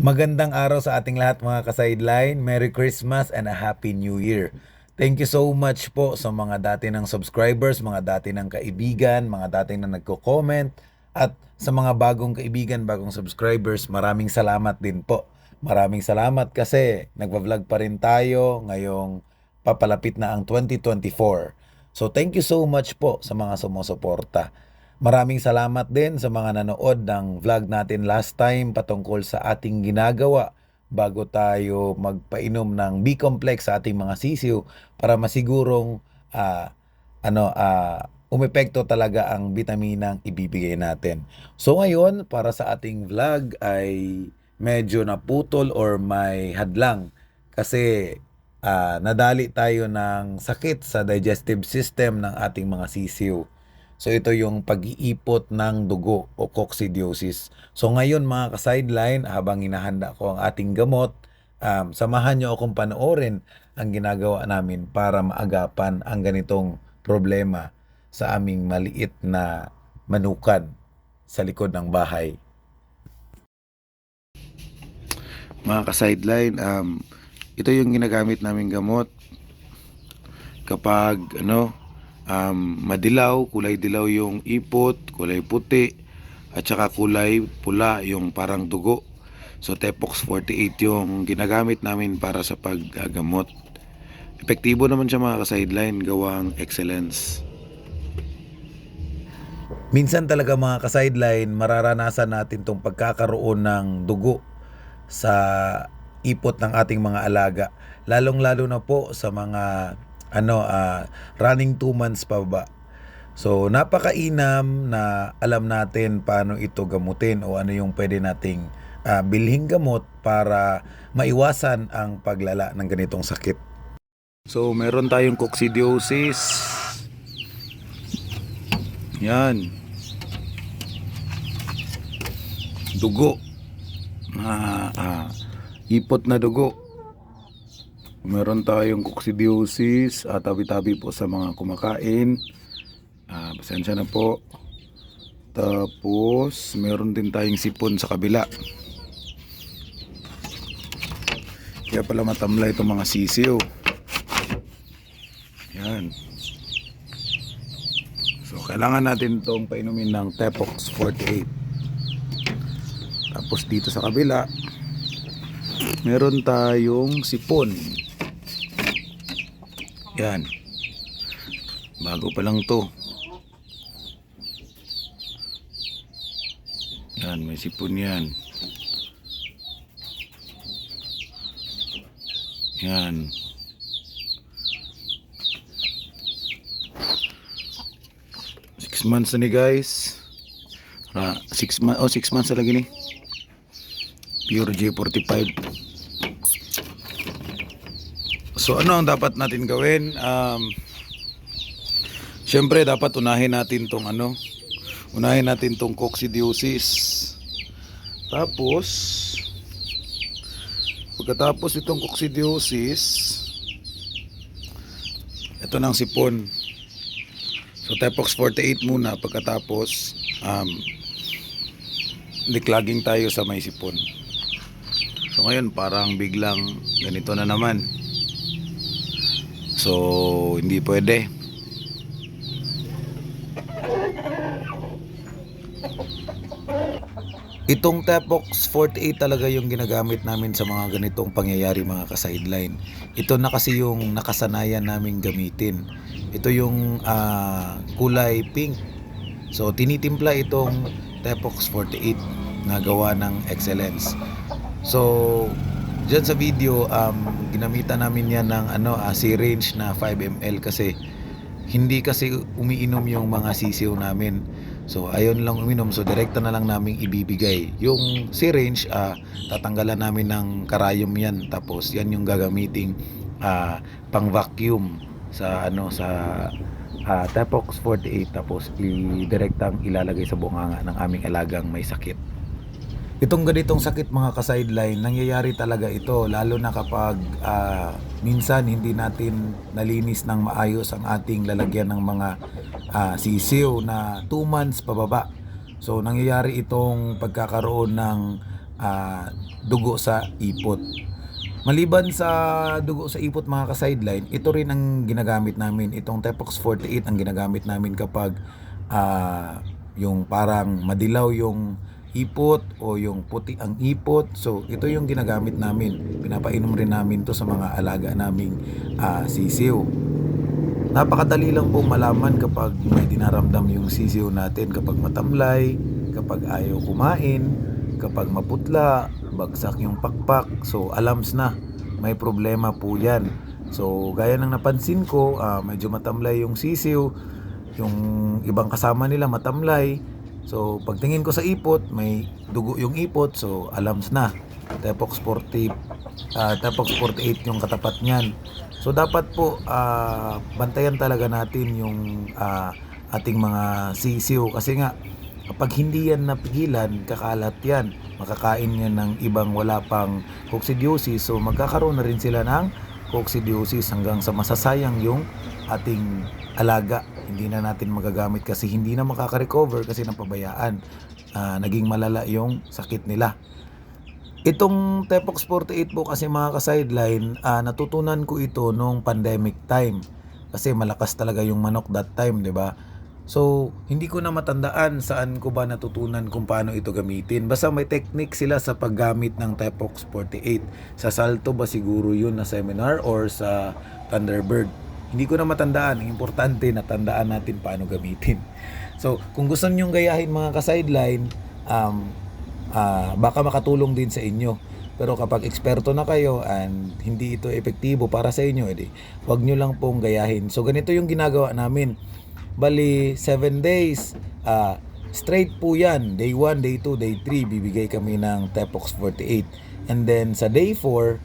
Magandang araw sa ating lahat mga ka-sideline. Merry Christmas and a Happy New Year. Thank you so much po sa mga dati ng subscribers, mga dati ng kaibigan, mga dati na nagko-comment, at sa mga bagong kaibigan, bagong subscribers, maraming salamat din po. Maraming salamat kasi nagva-vlog pa rin tayo ngayong papalapit na ang 2024. So thank you so much po sa mga sumusuporta. Maraming salamat din sa mga nanood ng vlog natin last time patungkol sa ating ginagawa bago tayo magpainom ng B-complex sa ating mga sisiw para masigurong ah, ano ah, umepekto talaga ang bitaminang ibibigay natin. So ngayon para sa ating vlog ay medyo naputol or may hadlang kasi ah, nadali tayo ng sakit sa digestive system ng ating mga sisiw. So ito yung pag-iipot ng dugo o coccidiosis. So ngayon mga ka-sideline, habang hinahanda ko ang ating gamot, um, samahan nyo akong panoorin ang ginagawa namin para maagapan ang ganitong problema sa aming maliit na manukan sa likod ng bahay. Mga ka-sideline, um, ito yung ginagamit naming gamot kapag ano um, madilaw, kulay dilaw yung ipot, kulay puti, at saka kulay pula yung parang dugo. So Tepox 48 yung ginagamit namin para sa paggagamot. Epektibo naman siya mga ka-sideline, gawang excellence. Minsan talaga mga ka-sideline, mararanasan natin tong pagkakaroon ng dugo sa ipot ng ating mga alaga. Lalong-lalo na po sa mga ano ah, running 2 months pa ba. So napakainam na alam natin paano ito gamutin o ano yung pwede nating ah, bilhing gamot para maiwasan ang paglala ng ganitong sakit. So meron tayong coccidiosis. Yan. Dugo. Ah, ah, ipot na dugo. Meron tayong coccidiosis at tabi-tabi po sa mga kumakain. Ah, pasensya na po. Tapos, meron din tayong sipon sa kabila. Kaya pala matamlay itong mga sisiw. Yan. So, kailangan natin itong painumin ng Tepox 48. Tapos dito sa kabila, meron tayong sipon. Yan. Bago pa lang to. Yan, may sipon yan. Yan. Six months na ni guys. Ah, six months, oh six months na lagi ni. Pure J45. So ano ang dapat natin gawin? Um, Siyempre dapat unahin natin tong ano, unahin natin tong coccidiosis. Tapos pagkatapos itong coccidiosis, ito ng sipon. So Tepox 48 muna pagkatapos um, declogging tayo sa may sipon. So ngayon parang biglang ganito na naman. So hindi pwede. Itong Tepox 48 talaga yung ginagamit namin sa mga ganitong pangyayari mga ka-sideline. Ito na kasi yung nakasanayan namin gamitin. Ito yung ah, kulay pink. So tinitimpla itong Tepox 48 na gawa ng excellence. So Diyan sa video um, ginamitan namin yan ng ano ah, syringe na 5 ml kasi hindi kasi umiinom yung mga sisiw namin. So ayun lang uminom so direkta na lang namin ibibigay. Yung syringe ah, tatanggalan namin ng karayom yan tapos yan yung gagamiting ah, pang vacuum sa ano sa ah, Tepox 48 tapos i-direktang ilalagay sa bunganga ng aming alagang may sakit. Itong ganitong sakit mga ka-sideline, nangyayari talaga ito lalo na kapag ah, minsan hindi natin nalinis ng maayos ang ating lalagyan ng mga ah, sisiw na 2 months pababa. So nangyayari itong pagkakaroon ng ah, dugo sa ipot. Maliban sa dugo sa ipot mga ka-sideline, ito rin ang ginagamit namin. Itong Tepox 48 ang ginagamit namin kapag ah, yung parang madilaw yung ipot o yung puti ang ipot. So ito yung ginagamit namin. Pinapainom rin namin to sa mga alaga naming ah, sisiw. Napakadali lang po malaman kapag may dinaramdam yung sisiw natin kapag matamlay, kapag ayaw kumain, kapag maputla, bagsak yung pakpak. So alams na, may problema po yan. So gaya ng napansin ko, ah, medyo matamlay yung sisiw, yung ibang kasama nila matamlay. So pagtingin ko sa ipot, may dugo yung ipot, so alams na. Tepox 40, ah, Tepox 48 yung katapat niyan. So dapat po ah, bantayan talaga natin yung ah, ating mga sisiw kasi nga kapag hindi yan napigilan, kakalat yan. Makakain yan ng ibang wala pang coccidiosis so magkakaroon na rin sila ng coccidiosis hanggang sa masasayang yung ating alaga. Hindi na natin magagamit kasi hindi na makaka-recover kasi napabayaan. Ah, naging malala yung sakit nila. Itong Tepox 48 po kasi mga ka-sideline, ah, natutunan ko ito nung pandemic time. Kasi malakas talaga yung manok that time, di ba? So, hindi ko na matandaan saan ko ba natutunan kung paano ito gamitin. Basta may technique sila sa paggamit ng Tepox 48. Sa Salto ba siguro yun na seminar or sa Thunderbird? Hindi ko na matandaan. Ang Importante na tandaan natin paano gamitin. So, kung gusto nyong gayahin mga ka-sideline, um, ah, baka makatulong din sa inyo. Pero kapag eksperto na kayo and hindi ito epektibo para sa inyo, edi wag nyo lang pong gayahin. So ganito yung ginagawa namin. Bali, 7 days, ah, straight po yan. Day 1, day 2, day 3, bibigay kami ng Tepox 48. And then sa day 4,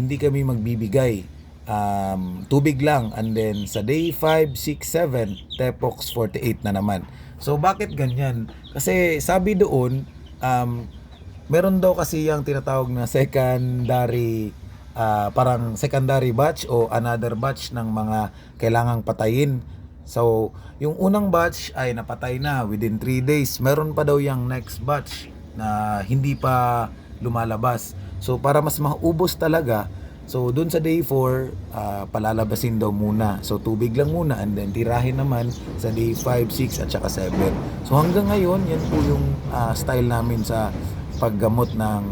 hindi kami magbibigay. Um, tubig lang. And then sa day 5, 6, 7, Tepox 48 na naman. So bakit ganyan? Kasi sabi doon, um, meron daw kasi yung tinatawag na secondary ah, parang secondary batch o another batch ng mga kailangang patayin. So, yung unang batch ay napatay na within 3 days. Meron pa daw yung next batch na hindi pa lumalabas. So, para mas maubos talaga, so dun sa day 4, ah, palalabasin daw muna. So, tubig lang muna and then tirahin naman sa day 5, 6 at saka 7. So, hanggang ngayon, yan po yung ah, style namin sa paggamot ng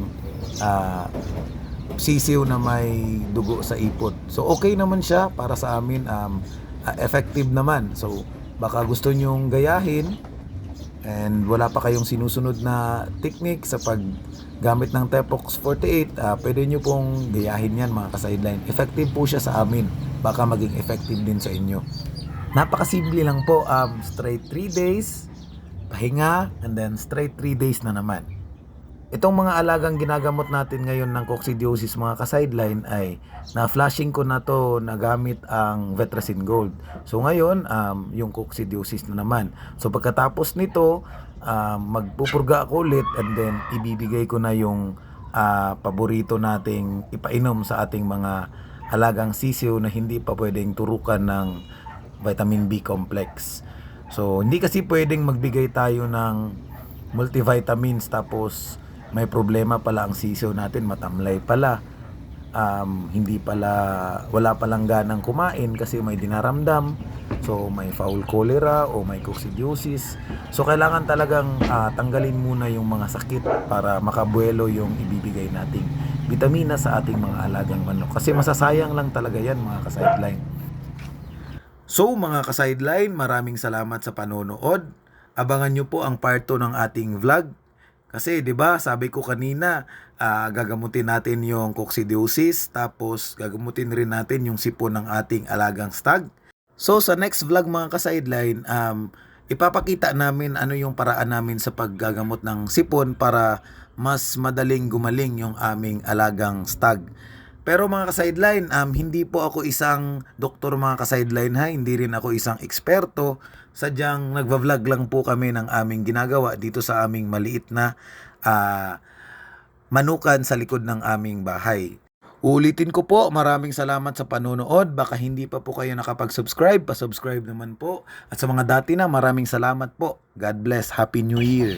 ah, sisiw na may dugo sa ipot. So okay naman siya para sa amin um, ah, effective naman. So baka gusto nyong gayahin and wala pa kayong sinusunod na technique sa paggamit ng Tepox 48, ah, pwede nyo pong gayahin yan mga ka-sideline. Effective po siya sa amin. Baka maging effective din sa inyo. Napakasimple lang po. Um, straight 3 days, pahinga, and then straight 3 days na naman. Itong mga alagang ginagamot natin ngayon ng coccidiosis mga ka-sideline ay na-flashing ko na to na gamit ang Vetracin Gold. So ngayon, um, yung coccidiosis na naman. So pagkatapos nito, um, magpupurga ako ulit and then ibibigay ko na yung ah, paborito nating ipainom sa ating mga alagang sisiw na hindi pa pwedeng turukan ng vitamin B complex. So hindi kasi pwedeng magbigay tayo ng multivitamins tapos may problema pala ang sisiw natin, matamlay pala. Um, hindi pala, wala palang ganang kumain kasi may dinaramdam. So may foul cholera o may coccidiosis. So kailangan talagang ah, tanggalin muna yung mga sakit para makabuelo yung ibibigay nating vitamina sa ating mga alagang manok. Kasi masasayang lang talaga yan mga ka-sideline. So mga ka-sideline, maraming salamat sa panonood. Abangan nyo po ang part 2 ng ating vlog. Kasi 'di ba, sabi ko kanina, ah, gagamutin natin yung coccidiosis, tapos gagamutin rin natin yung sipon ng ating alagang stag. So sa next vlog mga ka-sideline, um, ipapakita namin ano yung paraan namin sa paggagamot ng sipon para mas madaling gumaling yung aming alagang stag. Pero mga ka-sideline, um, hindi po ako isang doktor mga ka-sideline ha, hindi rin ako isang eksperto. Sadyang nagva-vlog lang po kami ng aming ginagawa dito sa aming maliit na ah, manukan sa likod ng aming bahay. Ulitin ko po, maraming salamat sa panonood. Baka hindi pa po kayo nakapag-subscribe, pa-subscribe naman po. At sa mga dati na, maraming salamat po. God bless. Happy New Year.